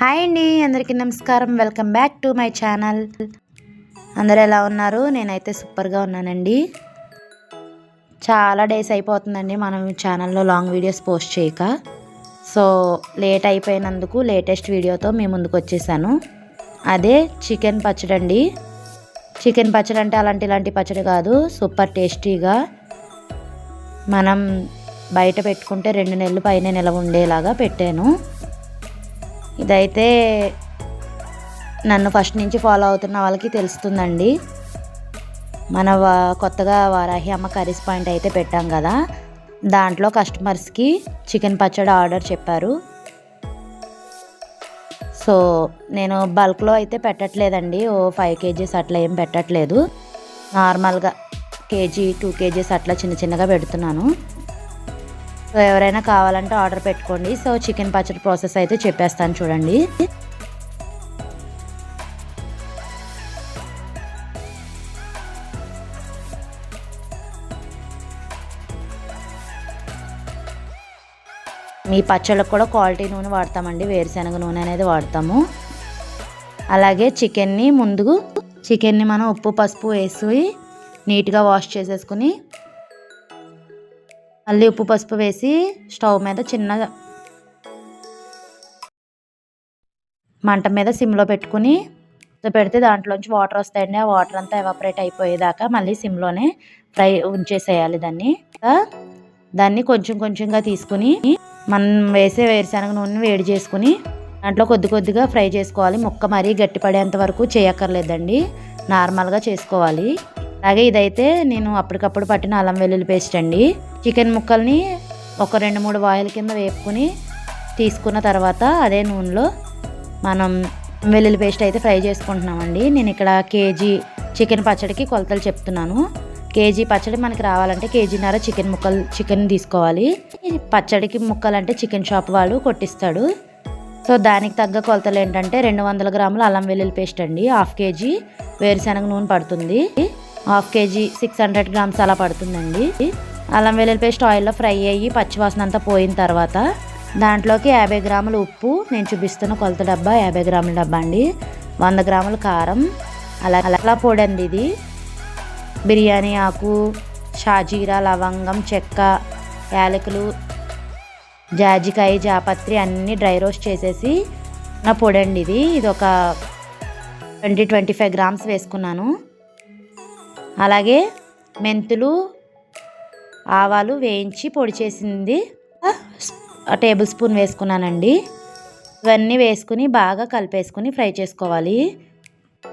Hi అండి అందరికీ నమస్కారం. Welcome back to my channel అందరు ఎలా ఉన్నారు? నేనైతే సూపర్గా ఉన్నానండి. చాలా డేస్ అయిపోతుందండి మనం ఛానల్లో లాంగ్ వీడియోస్ పోస్ట్ చేయక. సో లేట్ అయిపోయినందుకు లేటెస్ట్ వీడియోతో మీ ముందుకు వచ్చేసాను. అదే చికెన్ పచ్చడి అండి. చికెన్ పచ్చడి అంటే అలాంటి ఇలాంటి పచ్చడి కాదు సూపర్ టేస్టీగా మనం బయట పెట్టుకుంటే రెండు నెలలు పైన నిలవ ఉండేలాగా పెట్టాను. ఇదైతే నన్ను ఫస్ట్ నుంచి ఫాలో అవుతున్న వాళ్ళకి తెలుస్తుందండి. మన వా- కొత్తగా వారాహి అమ్మ కర్రీస్ పాయింట్ అయితే పెట్టాం కదా. దాంట్లో కస్టమర్స్కి చికెన్ పచ్చడి ఆర్డర్ చెప్పారు. సో నేను బల్క్లో అయితే పెట్టట్లేదండి. ఓ ఫైవ్ కేజీస్ అట్లా ఏం పెట్టట్లేదు. నార్మల్గా కేజీ టూ కేజీస్ అట్లా చిన్న చిన్నగా పెడుతున్నాను. సో ఎవరైనా కావాలంటే ఆర్డర్ పెట్టుకోండి. సో చికెన్ పచ్చడి ప్రాసెస్ అయితే చెప్పేస్తాను చూడండి. మీ పచ్చళ్ళకు కూడా క్వాలిటీ నూనె వాడతామండి. వేరుశనగ నూనె అనేది వాడతాము. అలాగే చికెన్ని ముందు చికెన్ని మనం ఉప్పు పసుపు వేసి నీట్గా వాష్ చేసేసుకుని మళ్ళీ ఉప్పు పసుపు వేసి స్టవ్ మీద చిన్న మంట మీద సిమ్లో పెట్టుకుని పెడితే దాంట్లోంచి వాటర్ వస్తాయండి. ఆ వాటర్ అంతా ఎవాపరేట్ అయిపోయేదాకా మళ్ళీ సిమ్లోనే ఫ్రై ఉంచేసేయాలి దాన్ని. దాన్ని కొంచెం కొంచెంగా తీసుకుని మనం వేసే వేరుశనగ నూనె వేడి చేసుకుని దాంట్లో కొద్ది కొద్దిగా ఫ్రై చేసుకోవాలి. ముక్క మరీ గట్టిపడేంత వరకు చేయక్కర్లేదండి. నార్మల్గా చేసుకోవాలి. అలాగే ఇదైతే నేను అప్పటికప్పుడు పట్టిన అల్లం వెల్లుల్లి పేస్ట్ అండి. చికెన్ ముక్కల్ని ఒక రెండు మూడు వాయిల్ కింద వేపుకొని తీసుకున్న తర్వాత అదే నూనెలో మనం వెల్లుల్లి పేస్ట్ అయితే ఫ్రై చేసుకుంటున్నామండి. నేను ఇక్కడ కేజీ చికెన్ పచ్చడికి కొలతలు చెప్తున్నాను. కేజీ పచ్చడి మనకి రావాలంటే కేజీన్నర చికెన్ ముక్కలు చికెన్ తీసుకోవాలి. పచ్చడికి ముక్కలు అంటే చికెన్ షాప్ వాళ్ళు కొట్టిస్తాడు. సో దానికి తగ్గ కొలతలు ఏంటంటే రెండు వందల గ్రాముల అల్లం వెల్లుల్లి పేస్ట్ అండి. హాఫ్ కేజీ వేరుశనగ నూనె పడుతుంది. Half KG six hundred grams అలా పడుతుందండి. అల్లం వెల్లుల్లి పేస్ట్ ఆయిల్లో ఫ్రై అయ్యి పచ్చివాసన అంతా పోయిన తర్వాత దాంట్లోకి యాభై గ్రాముల ఉప్పు నేను చూపిస్తున్న కొలత డబ్బా యాభై గ్రాముల డబ్బా అండి. వంద గ్రాముల కారం అలా అలా పొడి అండి ఇది. బిర్యానీ ఆకు షాజీరా లవంగం చెక్క యాలకులు జాజికాయ జాపత్రి అన్నీ డ్రై రోస్ట్ చేసేసి నా పొడి అండి ఇది. ఇది ఒక ట్వంటీ ట్వంటీ ఫైవ్ గ్రామ్స్ వేసుకున్నాను. అలాగే మెంతులు ఆవాలు వేయించి పొడి చేసింది. టేబుల్ స్పూన్ వేసుకున్నానండి. ఇవన్నీ వేసుకుని బాగా కలిపేసుకుని ఫ్రై చేసుకోవాలి.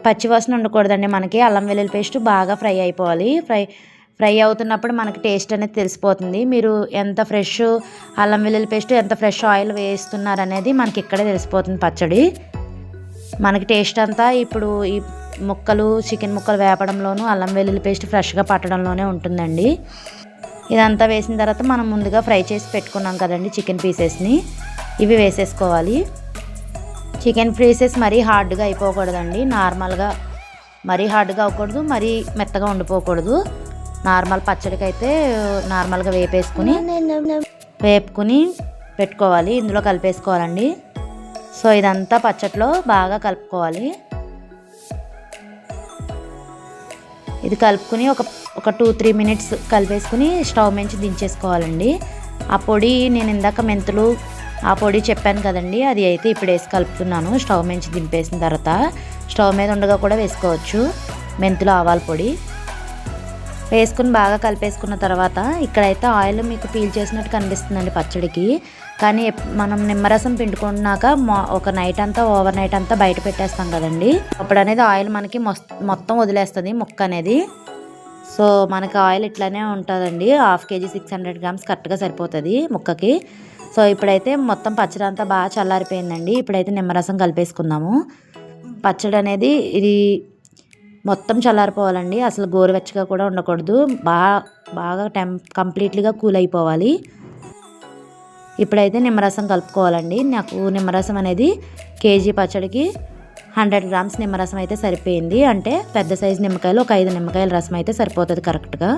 పచ్చివాసన ఉండకూడదండి మనకి. అల్లం వెల్లుల్లి పేస్ట్ బాగా ఫ్రై అయిపోవాలి. ఫ్రై ఫ్రై అవుతున్నప్పుడు మనకి టేస్ట్ అనేది తెలిసిపోతుంది. మీరు ఎంత ఫ్రెష్ అల్లం వెల్లుల్లి పేస్ట్ ఎంత ఫ్రెష్ ఆయిల్ వేస్తున్నారు అనేది మనకి ఇక్కడే తెలిసిపోతుంది పచ్చడి. మనకి టేస్ట్ అంతా ఇప్పుడు ఈ ముక్కలు చికెన్ ముక్కలు వేపడంలోనూ అల్లం వెల్లుల్లి పేస్ట్ ఫ్రెష్గా పట్టడంలోనే ఉంటుందండి. ఇదంతా వేసిన తర్వాత మనం ముందుగా ఫ్రై చేసి పెట్టుకున్నాం కదండి చికెన్ పీసెస్ని. ఇవి వేసేసుకోవాలి. చికెన్ పీసెస్ మరీ హార్డ్గా అయిపోకూడదండి. నార్మల్గా మరీ హార్డ్గా అవ్వకూడదు మరీ మెత్తగా ఉండిపోకూడదు. నార్మల్ పచ్చడికి అయితే నార్మల్గా వేపేసుకుని వేపుకుని పెట్టుకోవాలి. ఇందులో కలిపేసుకోవాలండి. సో ఇదంతా పచ్చట్లో బాగా కలుపుకోవాలి. ఇది కలుపుకుని ఒక ఒక టూ త్రీ మినిట్స్ కలిపేసుకుని స్టవ్ నుంచి దించేసుకోవాలండి. ఆ పొడి నేను ఇందాక మెంతులు ఆ పొడి చెప్పాను కదండి అది అయితే ఇప్పుడు వేసి కలుపుతున్నాను. స్టవ్ నుంచి దింపేసిన తర్వాత స్టవ్ మీద ఉండగా కూడా వేసుకోవచ్చు మెంతులు ఆవాల పొడి. వేసుకుని బాగా కలిపేసుకున్న తర్వాత ఇక్కడైతే ఆయిల్ మీకు పీల్ చేసినట్టు కనిపిస్తుందండి పచ్చడికి. కానీ మనం నిమ్మరసం పిండుకున్నాక ఒక నైట్ అంతా ఓవర్ నైట్ అంతా బయట పెట్టేస్తాం కదండి. అప్పుడు అనేది ఆయిల్ మనకి మొత్తం వదిలేస్తుంది ముక్క అనేది. సో మనకి ఆయిల్ ఇట్లానే ఉంటుందండి. Half KG six hundred grams కరెక్ట్గా సరిపోతుంది ముక్కకి. సో ఇప్పుడైతే మొత్తం పచ్చడి అంతా బాగా చల్లారిపోయిందండి. ఇప్పుడైతే నిమ్మరసం కలిపేసుకుందాము. పచ్చడి అనేది ఇది మొత్తం చల్లారిపోవాలండి. అసలు గోరువెచ్చగా కూడా ఉండకూడదు. బాగా బాగా టెం కంప్లీట్లీగా కూల్ అయిపోవాలి ఇప్పుడైతే నిమ్మరసం కలుపుకోవాలండి. నాకు నిమ్మరసం అనేది కేజీ పచ్చడికి హండ్రెడ్ గ్రామ్స్ నిమ్మరసం అయితే సరిపోయింది. అంటే పెద్ద సైజు నిమ్మకాయలు ఒక ఐదు నిమ్మకాయల రసం అయితే సరిపోతుంది కరెక్ట్గా.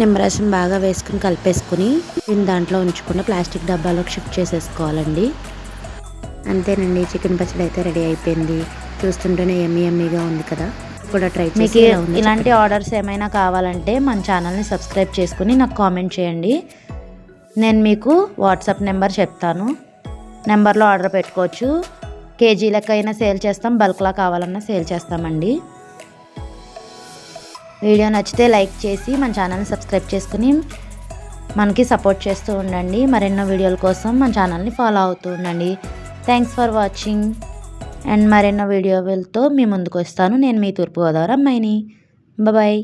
నిమ్మరసం బాగా వేసుకుని కలిపేసుకుని దీని దాంట్లో ఉంచుకుని ప్లాస్టిక్ డబ్బాలోకి షిఫ్ట్ చేసేసుకోవాలండి. అంతేనండి. చికెన్ పచ్చడి అయితే రెడీ అయిపోయింది. చూస్తుంటేనే ఎమ్మి ఎమ్మిగా ఉంది కదా. కూడా ట్రై మీకు ఇలాంటి ఆర్డర్స్ ఏమైనా కావాలంటే మన ఛానల్ని సబ్స్క్రైబ్ చేసుకుని నాకు కామెంట్ చేయండి. నేను మీకు వాట్సాప్ నెంబర్ చెప్తాను. నెంబర్లో ఆర్డర్ పెట్టుకోవచ్చు. కేజీ లెక్క అయినా సేల్ చేస్తాం బల్క్లా కావాలన్నా సేల్ చేస్తామండి. వీడియో నచ్చితే లైక్ చేసి మన ఛానల్ని సబ్స్క్రైబ్ చేసుకుని మనకి సపోర్ట్ చేస్తూ ఉండండి. మరెన్నో వీడియోల కోసం మన ఛానల్ని ఫాలో అవుతూ ఉండండి. థ్యాంక్స్ ఫర్ వాచింగ్ అండ్ మరెన్నో వీడియోలతో మీ ముందుకు వస్తాను. నేను మీ తూర్పుగోదావరి అమ్మాయిని. బాయ్